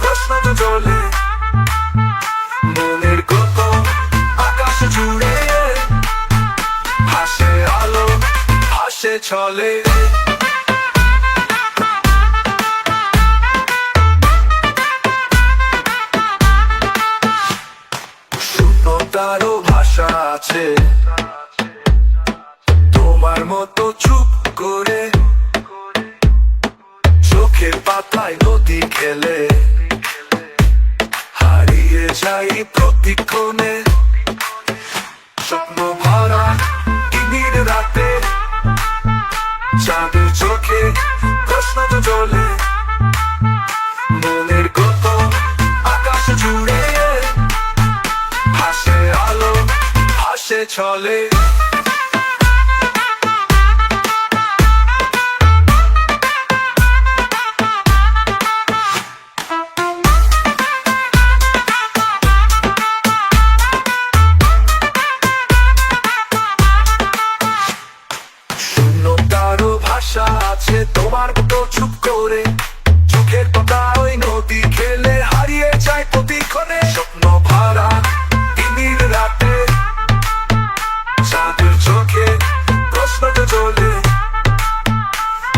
প্রশ্ন তো চলে। মনের গল্প আকাশ জুড়ে, হাসে আলো, হাসে চলে শূন্যতারও ভাষা আছে। তোমার মতো চুপ করে চোখের পাতায় নদী খেলে। হারিয়ে যাই প্রতিক্ষণে। স্বপ্ন ভরা দিনের রাতে। চাঁদের চোখে প্রশ্ন তো চলে। মনের গল্প আকাশ জুড়ে। হাসে আলো, হাসে চলে ভাষা আছে তোমার মতো চুপ করে। চোখের পাতা ওই নদী খেলে হারিয়ে যায় প্রতিক্ষণে। স্বপ্ন ভরা দিনের রাতে। চাঁদের চোখে প্রশ্নটা চলে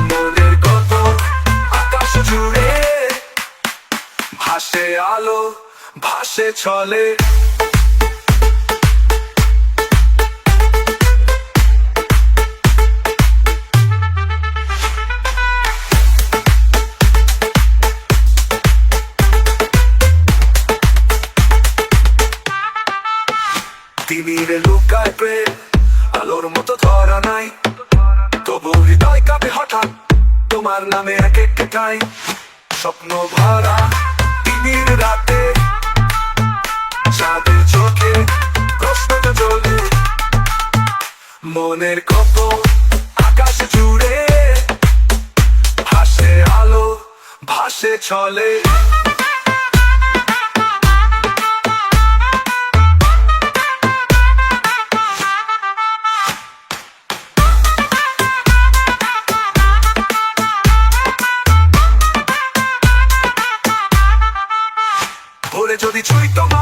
মনের গল্প আকাশ জুড়ে। ভাসে আলো, ভাসে চলে লুকায় প্রেম। আলোর মতো ধরা নাই। তবু হৃদয় হঠাৎ। তোমার নামে এক একটা ঠাই স্বপ্ন ভরা তিমির রাতে। চাঁদের চোখে মনের কত আকাশ জুড়ে। ভাসে আলো ভাসে চলে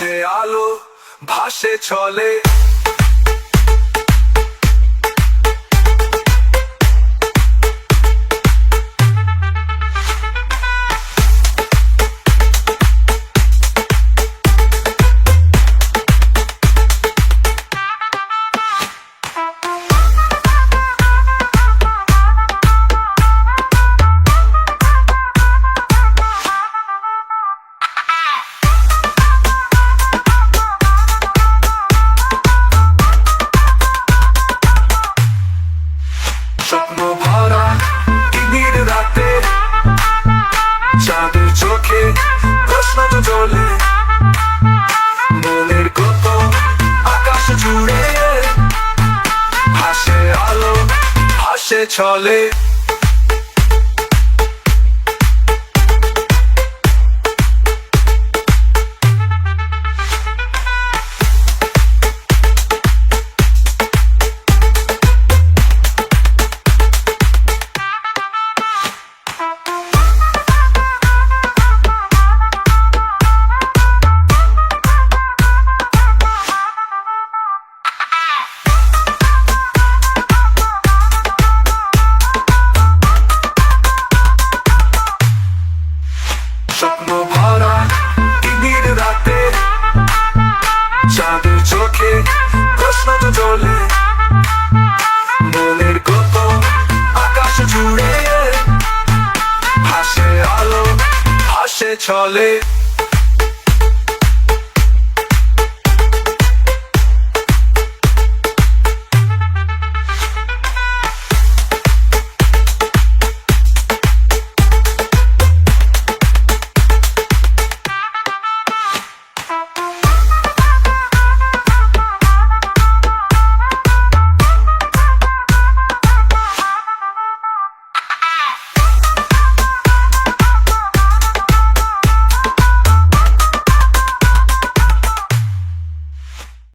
ভাসে আলো ভাসে চলে। চলে স্বপ্ন ভরা দিনের রাতে। চাঁদের চোখে প্রশ্ন তো চলে। মনের কত আকাশ জুড়ে। হাসে আলো, হাসে চলে